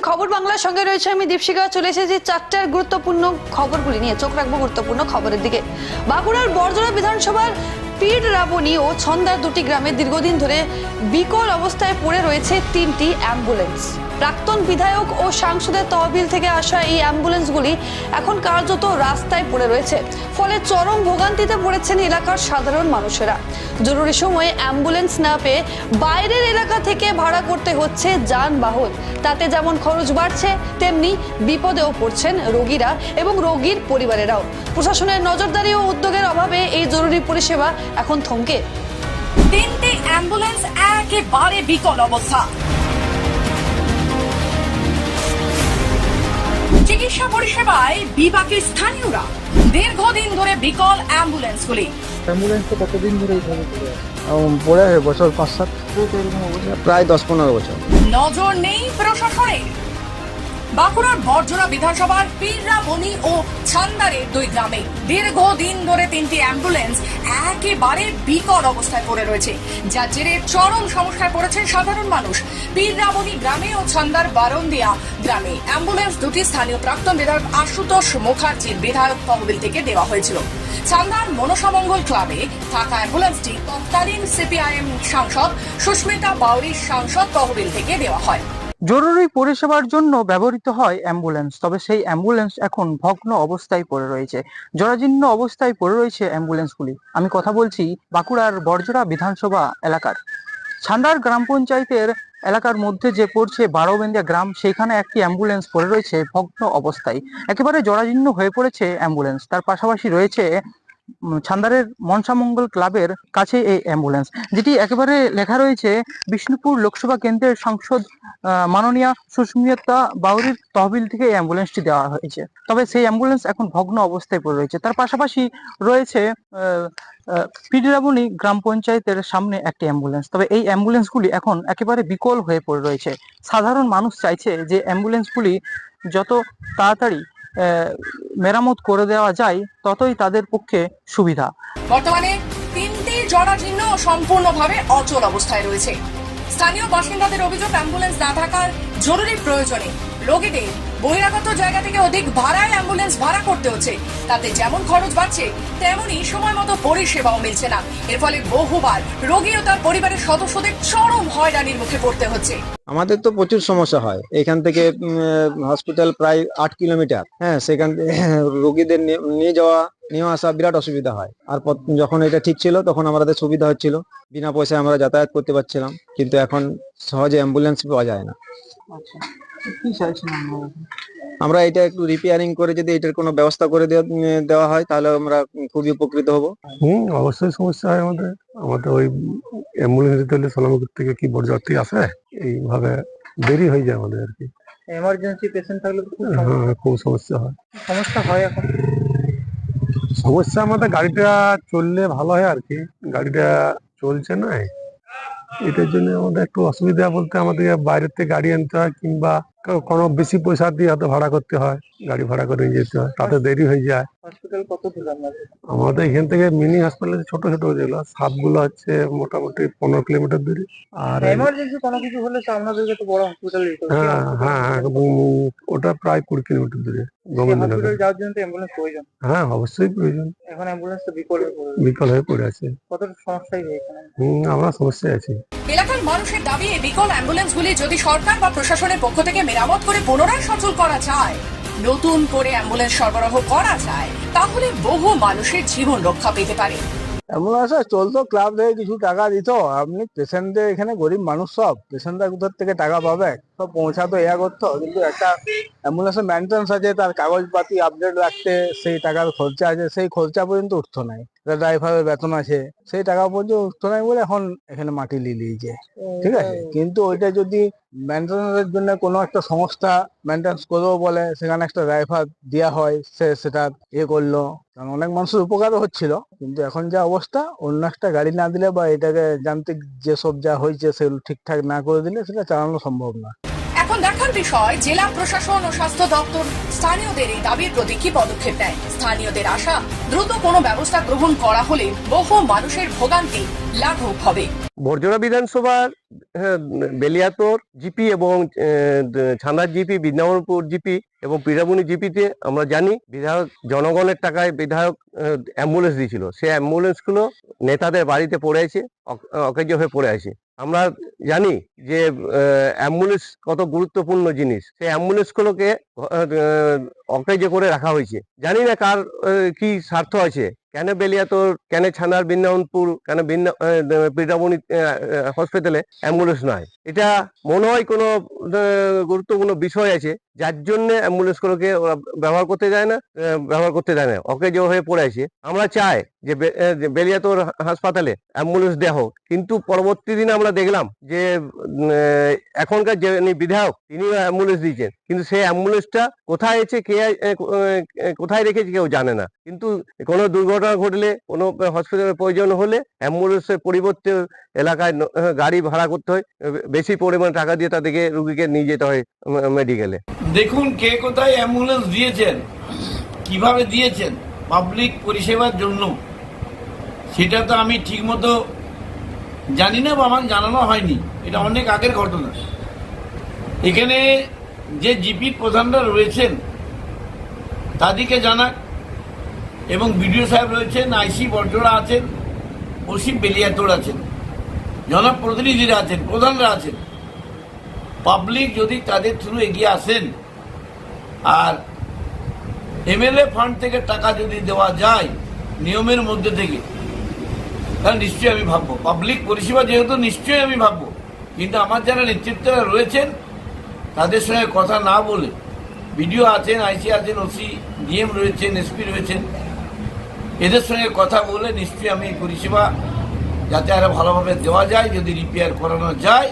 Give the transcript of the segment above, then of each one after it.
দেখছেন খবর বাংলার সঙ্গে রয়েছে আমি দীপশিকা চলে এসেছি চারটার গুরুত্বপূর্ণ খবরগুলি নিয়ে। চোখ রাখব গুরুত্বপূর্ণ খবরের দিকে। বাঁকুড়ার বর্জরা বিধানসভার পীর রাবণী ও ছন্দার দুটি গ্রামে দীর্ঘদিন ধরে বিকল অবস্থায় পড়ে রয়েছে তিনটি অ্যাম্বুলেন্স। প্রাক্তন বিধায়ক ও সাংসদের তহবিল থেকে আসা এই অ্যাম্বুলেন্সগুলি এখন কার্যত রাস্তায় পড়ে রয়েছে। ফলে চরম ভোগান্তিতে পড়েছেন এলাকার সাধারণ মানুষেরা। জরুরি সময়ে অ্যাম্বুলেন্স না পেয়ে বাইরের এলাকা থেকে ভাড়া করতে হচ্ছে যানবাহন। তাতে যেমন খরচ বাড়ছে, তেমনি বিপদেও পড়ছেন রোগীরা এবং রোগীর পরিবারেরাও। প্রশাসনের নজরদারি ও উদ্যোগের অভাবে এই জরুরি পরিষেবা এখন থমকে। তিনটি অ্যাম্বুলেন্স একেবারে বিকল অবস্থা। চিকিৎসা পরিষেবায় বিপাকে স্থানীয়রা দীর্ঘদিন ধরে বিকল অ্যাম্বুলেন্সগুলি। অ্যাম্বুলেন্স তো কতদিন ধরে এইভাবে পড়ে আছে? পড়ে বছর পাঁচ সাত প্রায় দশ পনেরো বছর। নজর নেই প্রশাসনের। বাঁকুড়ার বর্জনা বিধানসভার পীররাবণী ও ছান্দারের দুই গ্রামে দীর্ঘদিন ধরে তিনটি অ্যাম্বুলেন্স একেবারে বিকট অবস্থায় পড়ে রয়েছে, যার জেরে চরম সমস্যায় পড়েছেন সাধারণ মানুষ। পীররাবণী গ্রামে ও ছান্দার বারন্দিয়া গ্রামে অ্যাম্বুলেন্স দুটি স্থানীয় প্রাক্তন বিধায়ক আশুতোষ মুখার্জির বিধায়ক তহবিল থেকে দেওয়া হয়েছিল। ছান্দার মনসামঙ্গল ক্লাবে থাকা অ্যাম্বুলেন্সটি তৎকালীন সিপিআইএম সাংসদ সুস্মিতা বাউরির সাংসদ তহবিল থেকে দেওয়া হয়। জরুরি পরিষেবার জন্য ব্যবহৃত হয় অ্যাম্বুলেন্স, তবে সেই অ্যাম্বুলেন্স এখন ভগ্ন অবস্থায় পড়ে রয়েছে। জরাজীর্ণ অবস্থায় পড়ে রয়েছে অ্যাম্বুলেন্সগুলি। আমি কথা বলছি বাঁকুড়ার বরজোড়া বিধানসভা এলাকার। ছান্দার গ্রাম পঞ্চায়েতের এলাকার মধ্যে যে পড়ছে বারোবেন্দিয়া গ্রাম সেখানে একটি অ্যাম্বুলেন্স পড়ে রয়েছে ভগ্ন অবস্থায়। একেবারে জরাজীর্ণ হয়ে পড়েছে অ্যাম্বুলেন্স। তার পাশাপাশি রয়েছে ছান্দারের মনসামঙ্গল ক্লাবের কাছে এই অ্যাম্বুলেন্স, যেটি একেবারে লেখা রয়েছে বিষ্ণুপুর লোকসভা কেন্দ্রের সাংসদ মাননীয়া সুস্মিতা বাউরির তহবিল থেকে এই অ্যাম্বুলেন্সটি দেওয়া হয়েছে। তবে সেই অ্যাম্বুলেন্স এখন ভগ্ন অবস্থায় পড়ে রয়েছে। তার পাশাপাশি রয়েছে পিডিরাবনি গ্রাম পঞ্চায়েতের সামনে একটি অ্যাম্বুলেন্স। তবে এই অ্যাম্বুলেন্সগুলি এখন একেবারে বিকল হয়ে পড়ে রয়েছে। সাধারণ মানুষ চাইছে যে অ্যাম্বুলেন্সগুলি যত তাড়াতাড়ি মেরামত করে দেওয়া যায়, ততই তাদের পক্ষে সুবিধা। বর্তমানে তিনটি জরাজীর্ণ সম্পূর্ণভাবে অচল অবস্থায় রয়েছে। স্থানীয় বাসিন্দাদের অভিযোগ, অ্যাম্বুলেন্স না থাকার জরুরি প্রয়োজনে রোগীদের বহিরাগত জায়গা থেকে অধিক ভাড়ায় অ্যাম্বুলেন্স ভাড়া করতে হচ্ছে। তাতে যেমন খরচ বাড়ছে তেমনি সময় মতো পরিষেবাও মিলছে না। এর ফলে বহুবার রোগী ও তার পরিবারের সদস্যদের চরম হয়রানির মুখে পড়তে হচ্ছে। আমাদের তো প্রচুর সমস্যা হয়। এখান থেকে হসপিটাল প্রায় আট কিলোমিটার। হ্যাঁ সেখান থেকে রোগীদের নিয়ে- নিয়ে যাওয়া নিয়ে আসা বিরাট অসুবিধা হয়। আর যখন এটা ঠিক ছিল তখন আমাদের সুবিধা হচ্ছিল। বিনা পয়সায় আমরা যাতায়াত করতে পারছিলাম। কিন্তু এখন সহজে অ্যাম্বুলেন্স পাওয়া যায় না। আচ্ছা। কি চাইছেন আপনারা আমরা এটা একটু রিপেয়ারিং করে যদি এটার কোনো ব্যবস্থা করে দেওয়া দেওয়া হয় তাহলে আমরা খুবই উপকৃত হব। হুম অবশ্যই সমস্যা হয় আমাদের। আমাদের ওই অ্যাম্বুলেন্স দিতে হলে সোনামুখী থেকে কি বরযাত্রী আসে? এইভাবে দেরি হয়ে যায় আমাদের আর কি। এমার্জেন্সি পেশেন্ট থাকলে সমস্যা- হ্যাঁ খুব সমস্যা হয়। সমস্যা হয় এখন। সমস্যা আমাদের গাড়িটা চললে ভালো হয় আর কি। গাড়িটা চলছে না এটার জন্য আমাদের একটু অসুবিধা বলতে আমাদের বাইরের থেকে গাড়ি আনতে হয় কিংবা কোনো বেশি পয়সা দিয়ে হয়তো ভাড়া করতে হয়। গাড়ি ভাড়া করে নিয়ে যেতে হয়। তাতে দেরি হয়ে যায়। হসপিটাল কত দূর আমাদের এখান থেকে মিনি হাসপাতাল ছোট ছোট যেগুলো সাবগুলো হচ্ছে মোটামুটি পনেরো কিলোমিটার দূরে। আর এমার্জেন্সি কোনো কিছু হলে তো আপনাদেরকে বড় হসপিটাল হ্যাঁ হ্যাঁ হ্যাঁ, ওটা প্রায় কুড়ি কিলোমিটার দূরে। গোবিন্দনগর। যাওয়ার জন্য অ্যাম্বুলেন্স প্রয়োজন। হ্যাঁ অবশ্যই প্রয়োজন। এখন বিকল হয়ে পড়ে। আছে। কত সমস্যাই হয় হম আমরা সমস্যায় আছি। এলাকার মানুষের দাবি এই বিকল অ্যাম্বুলেন্সগুলি যদি সরকার বা প্রশাসনের পক্ষ থেকে মেরামত করে পুনরায় সচল করা যায় নতুন করে অ্যাম্বুলেন্স সরবরাহ করা যায় তাহলে বহু মানুষের জীবন রক্ষা পেতে পারে। অ্যাম্বুলেন্স চলতো ক্লাব থেকে কিছু টাকা দিত। আপনি পেশেন্টদের এখানে গরিব মানুষ সব পেশেন্টরা কোথার থেকে টাকা পাবে? সব পৌঁছাতো ইয়া করতো কিন্তু একটা অ্যাম্বুলেন্সের মেনটেন্স আছে তার কাগজপাতি আপডেট রাখতে সেই টাকার খরচা আছে সেই খরচা পর্যন্ত উঠতো নাই। ড্রাইভারের বেতন আছে সেই টাকা পর্যন্ত উঠতো নাই বলে এখন এখানে মাটি লিলিয়েছে ঠিক আছে? কিন্তু ওইটা যদি মেনটেন্সের জন্য কোনো একটা সংস্থা মেনটেন্স করব বলে সেখানে একটা ড্রাইভার দেওয়া হয় সে সেটা ইয়ে করল। কারণ অনেক মানুষের উপকারও হচ্ছিল কিন্তু এখন যা অবস্থা অন্য একটা গাড়ি না দিলে বা এটাকে যান্ত্রিক যেসব যা হয়েছে সেগুলো ঠিকঠাক না করে দিলে সেটা চালানো সম্ভব না। এখন দেখা দেখার বিষয় জেলা প্রশাসন ও স্বাস্থ্য দপ্তর স্থানীয়দের এই দাবির প্রতি কি পদক্ষেপ নেয়? স্থানীয়দের আশা দ্রুত কোনো ব্যবস্থা গ্রহণ করা হলে বহু মানুষের ভোগান্তি লাঘব হবে। বর্জরা বিধানসভার হ্যাঁ, বেলিয়াতর জিপি এবং ছান্দার জিপি বৃন্দাবনপুর জিপি এবং পীরামণি জিপিতে আমরা জানি বিধায়ক জনগণের টাকায় বিধায়ক অ্যাম্বুলেন্স দিয়েছিল। সেই অ্যাম্বুলেন্সগুলো নেতাদের বাড়িতে পড়ে আছে অক- অকেজো হয়ে পড়ে আছে। আমরা জানি যে অ্যাম্বুলেন্স কত গুরুত্বপূর্ণ জিনিস। সেই অ্যাম্বুলেন্সগুলোকে অকেজো করে রাখা হয়েছে। জানি না কার কি স্বার্থ আছে। কেন বেলিয়াতর কেন ছানার বৃন্দাবনপুর কেন বৃন্দা আহ, হসপিটালে অ্যাম্বুলেন্স নয়? এটা মনে হয় কোনো গুরুত্বপূর্ণ বিষয় আছে যার জন্য অ্যাম্বুলেন্সগুলোকে ওরা ব্যবহার করতে যায় না ব্যবহার করতে দেয় না। অকেজ হয়ে পড়ে আছে আমরা চাই যে বে- আহ, যে বেলিয়াতর হাসপাতালে অ্যাম্বুলেন্স দেওয়া হোক। কিন্তু পরবর্তী দিনে আমরা দেখলাম যে এখনকার যে বিধায়ক তিনি অ্যাম্বুলেন্স দিয়েছেন। কিন্তু সেই অ্যাম্বুলেন্সটা কোথায় আছে কে কোথায় রেখেছে কেউ জানে না। কিন্তু কোনো দুর্ঘটনা ঘটলে কোনো হসপিটালের প্রয়োজন হলে অ্যাম্বুলেন্সের পরিবর্তে এলাকায় গাড়ি ভাড়া করতে হয়। বেশি পরিমাণ টাকা দিয়ে তাদেরকে রুগীকে নিয়ে যেতে হয় মেডিকেলে দেখুন কে কোথায় অ্যাম্বুলেন্স দিয়েছেন, কীভাবে দিয়েছেন পাবলিক পরিষেবার জন্য। সেটা তো আমি ঠিকমতো জানি না বা আমার জানানো হয়নি। এটা অনেক আগের ঘটনা। এখানে যে জিপি প্রধানরা রয়েছেন, তাদেরকে জানাক। এবং বিডিও সাহেব রয়েছেন, আইসি বর্জরা আছেন, ওসি বেলিয়াতোড় আছেন জনপ্রতিনিধিরা আছেন, প্রধানরা আছেন। পাবলিক যদি তাদের থ্রু এগিয়ে আসেন, আর এমএলএ ফান্ড থেকে টাকা যদি দেওয়া যায়, নিয়মের মধ্যে থেকে, তাহলে নিশ্চয়ই আমি ভাববো। পাবলিক পরিষেবা যেহেতু, নিশ্চয়ই আমি ভাববো। কিন্তু আমার যারা নেতৃত্বরা রয়েছেন, তাদের সঙ্গে কথা না বলে, বিডিও আছেন, আইসি আছেন, ওসি, ডিএম রয়েছেন, এসপি রয়েছেন এদের সঙ্গে কথা বলে নিশ্চয়ই আমি এই পরিষেবা যাতে আরও ভালোভাবে দেওয়া যায় যদি রিপেয়ার করানো যায়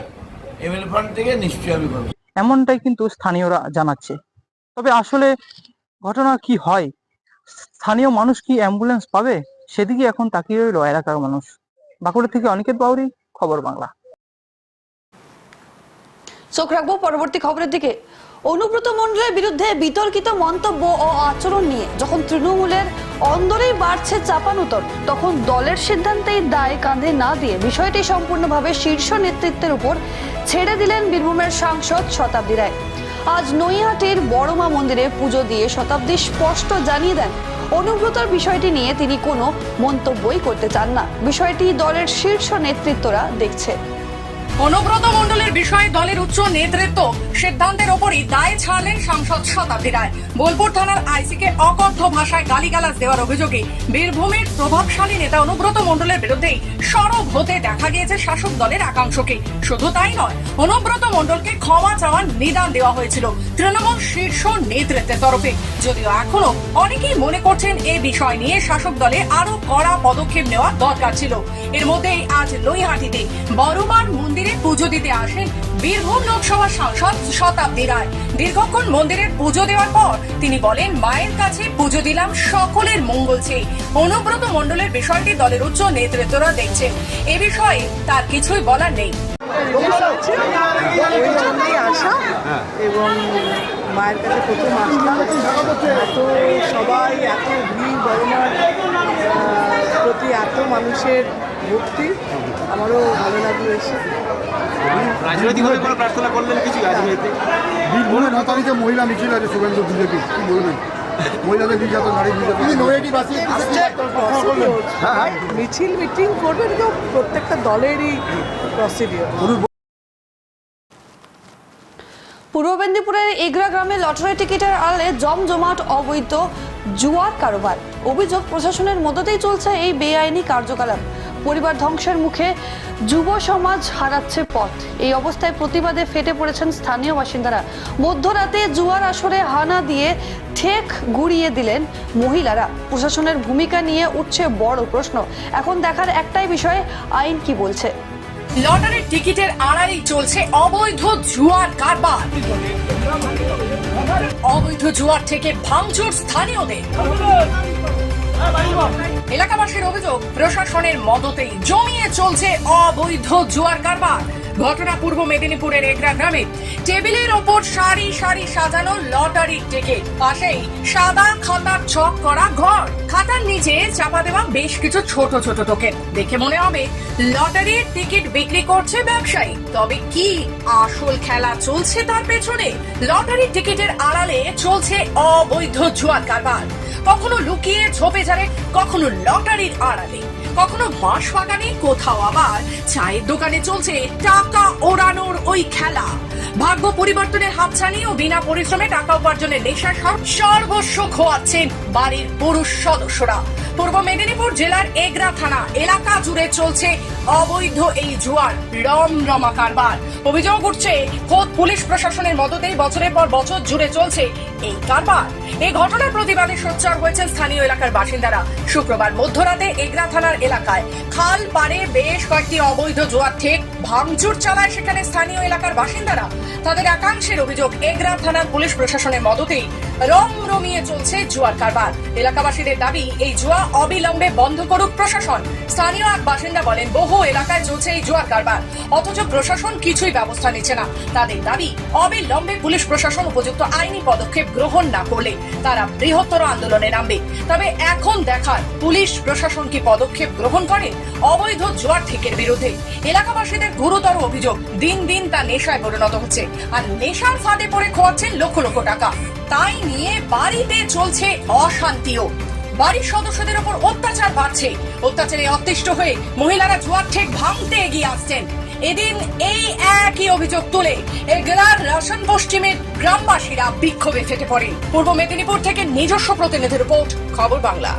এমএলএ ফান্ড থেকে নিশ্চয়ই আমি ভাববো এমনটাই কিন্তু স্থানীয়রা জানাচ্ছে। তবে আসলে ঘটনা কি হয়? স্থানীয় মানুষ কি অ্যাম্বুলেন্স পাবে? সেদিকে এখন তাকিয়ে রইল এলাকার মানুষ। বাঁকুড়া থেকে অনিকেত বাউরি খবর বাংলা। চোখ রাখব পরবর্তী খবরের দিকে। অনুব্রত মণ্ডলের বিরুদ্ধে বিতর্কিত মন্তব্য ও আচরণ নিয়ে যখন তৃণমূলের অন্দরেই বাড়ছে চাপানুতর। তখন দলের সিদ্ধান্তেই দায় কাঁধে না দিয়ে বিষয়টি সম্পূর্ণভাবে শীর্ষ নেতৃত্বের উপর ছেড়ে দিলেন বীরভূমের সাংসদ শতাব্দী রায়। আজ নৈহাটির বড়মা মন্দিরে পুজো দিয়ে শতাব্দী স্পষ্ট জানিয়ে দেন, অনুব্রতর বিষয়টি নিয়ে তিনি কোনো মন্তব্যই করতে চান না। বিষয়টি দলের শীর্ষ নেতৃত্বরা দেখছে। অনুব্রত মণ্ডলের বিষয়ে দলের উচ্চ নেতৃত্ব সিদ্ধান্তের ওপরই দায় সাংসদ শতাব্দী রায়। বোলপুর থানার আইসিকে অকথ্য ভাষায় গালিগালাজ দেওয়ার অভিযোগে বীরভূমের প্রভাবশালী নেতা অনুব্রত মণ্ডলের বিরুদ্ধেই সরব হতে দেখা গিয়েছে শাসক দলের একাংশকে। শুধু তাই নয়, অনুব্রত মণ্ডলকে ক্ষমা চাওয়ার নিদান দেওয়া হয়েছিল তৃণমূল শীর্ষ নেতৃত্বের তরফে। যদিও এখনও অনেকেই মনে করছেন এ বিষয় নিয়ে শাসক দলে আরও কড়া পদক্ষেপ নেওয়া দরকার ছিল। এর মধ্যেই আজ নৈহাটিতে বড়মার মন্দিরে পুজো দিতে আসেন বীরভূম লোকসভা সাংসদ শতাব্দী রায়। দীর্ঘক্ষণ মন্দিরের পুজো দেওয়ার পর তিনি বলেন, মায়ের কাছে পুজো দিলাম সকলের মঙ্গল চেয়ে অনুব্রত মণ্ডলের বিষয়টি দলের উচ্চ নেতৃত্বরা দেখছেন। এ বিষয়ে তার কিছুই বলার নেই। আসা এবং মায়ের কাছে প্রথম আসলাম। এত সবাই, এত ভিড় প্রতি এত মানুষের ভক্তি। আমারও ভালো লাগল এসে। রাজনৈতিকভাবে কোনো প্রার্থনা করলেন কিছু রাজনীতিতে বীরভূমের ন তারিখে মহিলা মিছিল আছে শুভেন্দু বিজেপি। কি বলবেন? মহিলাদের নির্যাতন নারী নির্যাতন। নৈহাটি বাসী মিছিল মিটিং করবে তো প্রত্যেকটা দলেরই প্রসিডিওর পূর্ব মেদিনীপুরের এগরা গ্রামে লটারি টিকিটের আলে জমজমাট অবৈধ জুয়ার কারবার। অভিযোগ প্রশাসনের মদতেই চলছে এই বেআইনি কার্যকলাপ। পরিবার ধ্বংসের মুখে যুব সমাজ হারাচ্ছে পথ। এই অবস্থায় প্রতিবাদে ফেটে পড়েছেন স্থানীয় বাসিন্দারা। মধ্যরাতে জুয়ার আসরে হানা দিয়ে ঠেক গুড়িয়ে দিলেন মহিলারা। প্রশাসনের ভূমিকা নিয়ে উঠছে বড় প্রশ্ন। এখন দেখার একটাই বিষয়, আইন কি বলছে? লটারির টিকিটের আড়ালেই চলছে অবৈধ জুয়ার কারবার। অবৈধ জুয়ার থেকে ভাঙচুর স্থানীয়দের। এলাকাবাসীর অভিযোগ প্রশাসনের মদতেই জমিয়ে চলছে অবৈধ জুয়ার কারবার। ঘটনা পূর্ব মেদিনীপুরের এগরা গ্রামে টেবিলের ওপর সারি সারি সাজানো লটারির টিকিট পাশেই সাদা খাতার ছক করা ঘর। খাতার নিচে চাপা দেওয়া বেশ কিছু ছোট ছোট টোকেন। দেখে মনে হবে লটারির টিকিট বিক্রি করছে ব্যবসায়ী। তবে কি আসল খেলা চলছে তার পেছনে? লটারির টিকিটের আড়ালে চলছে অবৈধ জুয়ার কারবার। কখনো লুকিয়ে ঝোপে ঝাড়ে, কখনো লটারির আড়ালে। কখনো বাঁশ বাগানে, কোথাও আবার চায়ের দোকানে চলছে টাকা ওড়ানোর ওই খেলা। ভাগ্য পরিবর্তনের হাতছানি ও বিনা পরিশ্রমে টাকা উপার্জনের নেশা সব সর্বস্ব খোয়াচ্ছেন বাড়ির পুরুষ সদস্যরা। পূর্ব মেদিনীপুর জেলার এগরা থানা এলাকা জুড়ে চলছে অবৈধ এই জুয়ার রম রমা কারবার। অভিযোগ উঠছে, খোদ পুলিশ প্রশাসনের মদতেই বছরের পর বছর জুড়ে চলছে এই কারবার। এই ঘটনার প্রতিবাদে সোচ্চার হয়েছেন স্থানীয় এলাকার বাসিন্দারা। শুক্রবার মধ্যরাতে এগরা থানার এলাকায়। খাল পাড়ে বেশ কয়েকটি অবৈধ জোয়ার ঠিক ভাঙচুর চালায় সেখানে স্থানীয় এলাকার বাসিন্দারা। তাদের একাংশের অভিযোগ, এগরা থানার পুলিশ প্রশাসনের মদতেই রম রমিয়ে চলছে জুয়ার কারবার। এলাকাবাসীদের দাবি, এই জুয়া অবিলম্বে বন্ধ করুক প্রশাসন। স্থানীয় এক বাসিন্দা বলেন, বহু এলাকায় চলছে এই জুয়ার কারবার, অথচ প্রশাসন কিছুই ব্যবস্থা নিচ্ছে না। তাদের দাবি, অবিলম্বে পুলিশ প্রশাসন উপযুক্ত আইনি পদক্ষেপ গ্রহণ না করলে তারা বৃহত্তর আন্দোলনে নামবে। তবে এখন দেখার পুলিশ প্রশাসন কি পদক্ষেপ গ্রহণ করে অবৈধ জোয়ার ঠিকের বিরুদ্ধে। এলাকাবাসীদের গুরুতর অভিযোগ, দিন দিন তা নেশায় পরিণত হচ্ছে। আর নেশার ফাঁদে পড়ে খোয়াচ্ছেন লক্ষ লক্ষ টাকা। তাই নিয়ে বাড়িতে চলছে অশান্তিও। বাড়ির সদস্যদের ওপর অত্যাচার বাড়ছে। অত্যাচারে অতিষ্ঠ হয়ে মহিলারা জোয়ার ঠেক ভাঙতে এগিয়ে আসছেন। এদিন এই একই অভিযোগ তুলে এগলার রসন পশ্চিমের গ্রামবাসীরা বিক্ষোভে ফেটে পড়ে। পূর্ব মেদিনীপুর থেকে নিজস্ব প্রতিনিধি রিপোর্ট, খবর বাংলা।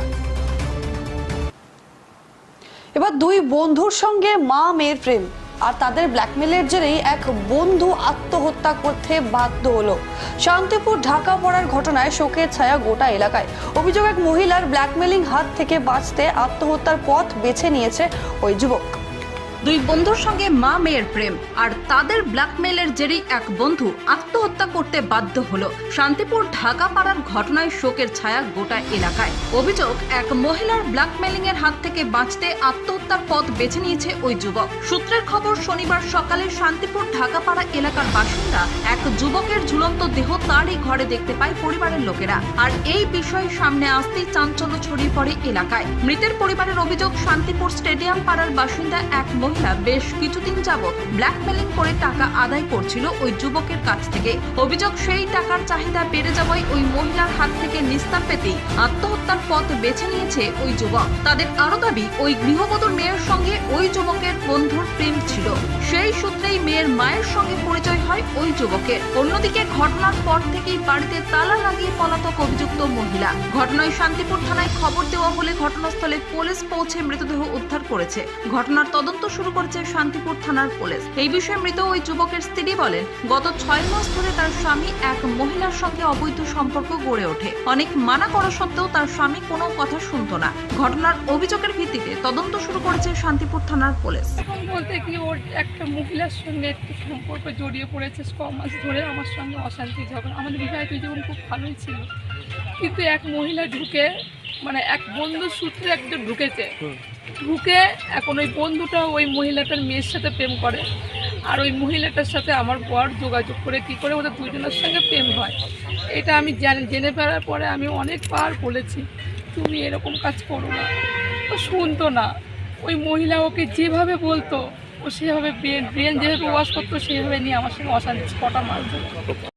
এবার দুই বন্ধুর সঙ্গে মা মেয়ের প্রেম। আর তাদের ব্ল্যাকমেলের জেরেই এক বন্ধু আত্মহত্যা করতে বাধ্য হলো। শান্তিপুর ঢাকা পড়ার ঘটনায় শোকের ছায়া গোটা এলাকায়। অভিযোগ এক মহিলার ব্ল্যাকমেলিং হাত থেকে বাঁচতে আত্মহত্যার পথ বেছে নিয়েছে ওই যুবক। দুই বন্ধুর সঙ্গে মা মেয়ের প্রেম, আর তাদের ব্ল্যাকমেলের জেরেই এক বন্ধু আত্মহত্যা করতে বাধ্য হলো। শান্তিপুর ঢাকা পাড়ার ঘটনায় শোকের ছায়া গোটা এলাকায়। অভিযোগ, এক মহিলার ব্ল্যাকমেলিং এর হাত থেকে বাঁচতে আত্মহত্যার পথ বেছে নিয়েছে ওই যুবক। সূত্রের খবর, শনিবার সকালে শান্তিপুর ঢাকাপাড়া এলাকার বাসিন্দা এক যুবকের ঝুলন্ত দেহ তারই ঘরে দেখতে পায় পরিবারের লোকেরা। আর এই বিষয় সামনে আসতেই চাঞ্চল্য ছড়িয়ে পড়ে এলাকায়। মৃতের পরিবারের অভিযোগ, শান্তিপুর স্টেডিয়াম পাড়ার বাসিন্দা এক বেশ কিছুদিন যাবৎ ব্ল্যাকমেলিং করে টাকা আদায় করছিল ওই যুবকের কাছ থেকে। অভিযোগ সেই টাকার চাহিদা বেড়ে যাওয়ায় ওই মহিলার হাত থেকে নিস্তার পেতেই আত্মহত্যার পথ বেছে নিয়েছে ওই যুবক। তাদের আরও দাবি, ওই গৃহবধূর মেয়ের সঙ্গে ওই যুবকের বন্ধুর প্রেম ছিল। সেই সূত্রেই মেয়ের মায়ের সঙ্গে পরিচয় হয় ওই যুবকের। অন্যদিকে ঘটনার পর থেকেই বাড়িতে তালা লাগিয়ে পলাতক অভিযুক্ত মহিলা। ঘটনায় শান্তিপুর থানায় খবর দেওয়া হলে ঘটনাস্থলে পুলিশ পৌঁছে মৃতদেহ উদ্ধার করেছে। ঘটনার তদন্ত শুরু করেছে শান্তিপুর থানার পুলিশ। এই বিষয়ে মৃত ওই যুবকের স্ত্রী বলেন গত ছয় মাস ধরে তার স্বামী এক মহিলার সঙ্গে অবৈধ সম্পর্ক গড়ে ওঠে। অনেক মানা করা সত্ত্বেও তার স্বামী কোনো কথা শুনতো না। ঘটনার অভিযোগের ভিত্তিতে তদন্ত শুরু করেছে শান্তিপুর থানার পুলিশ। এখন বলতে কি ওর একটা মহিলার সঙ্গে একটু সম্পর্ক জড়িয়ে পড়েছে ক মাস ধরে আমার সঙ্গে অশান্তি ঝগড়া। আমাদের বিবাহিত জীবন খুব ভালোই ছিল। কিন্তু এক মহিলা ঢুকে মানে এক বন্ধু সূত্রে একজন ঢুকেছে। ঢুকে এখন ওই বন্ধুটা ওই মহিলাটার মেয়ের সাথে প্রেম করে। আর ওই মহিলাটার সাথে আমার বর যোগাযোগ করে কি করে, ওদের দুজনের সঙ্গে প্রেম হয়। এটা আমি জানি, জেনে ফেলার পরে আমি অনেকবার বলেছি, তুমি এরকম কাজ করো না। ও শুনতো না। ওই মহিলা ওকে যেভাবে বলতো, ও সেভাবে ব্রেন ব্রেন যেভাবে ওয়াশ করতো, সেভাবে নিয়ে আমার সঙ্গে অশান্তি, কটা ধরে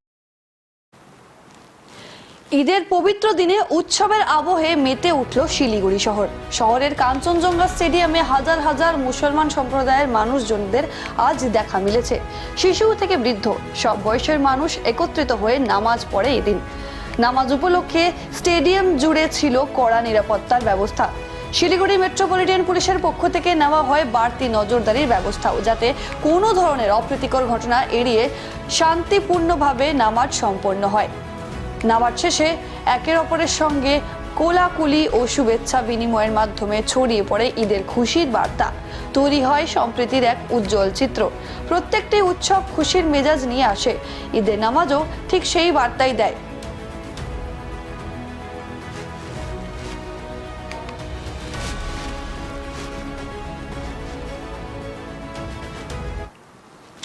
ঈদের পবিত্র দিনে উৎসবের আবহে মেতে উঠল শিলিগুড়ি শহর। শহরের কাঞ্চনজঙ্ঘা স্টেডিয়ামে হাজার হাজার মুসলমান সম্প্রদায়ের মানুষজনদের আজ দেখা মিলেছে। শিশু থেকে বৃদ্ধ, সব বয়সের মানুষ একত্রিত হয়ে নামাজ পড়ে এদিন। নামাজ উপলক্ষে স্টেডিয়াম জুড়ে ছিল কড়া নিরাপত্তার ব্যবস্থা। শিলিগুড়ি মেট্রোপলিটন পুলিশের পক্ষ থেকে নেওয়া হয় বাড়তি নজরদারির ব্যবস্থাও, যাতে কোনো ধরনের অপ্রীতিকর ঘটনা এড়িয়ে শান্তিপূর্ণভাবে নামাজ সম্পন্ন হয়। নামাজ শেষে একের অপরের সঙ্গে কোলাকুলি ও শুভেচ্ছা বিনিময়ের মাধ্যমে ছড়িয়ে পড়ে ঈদের খুশির বার্তা। তৈরি হয় সম্প্রীতির এক উজ্জ্বল চিত্র। প্রত্যেকটি উৎসব খুশির মেজাজ নিয়ে আসে। ঈদের নামাজও ঠিক সেই বার্তাই দেয়।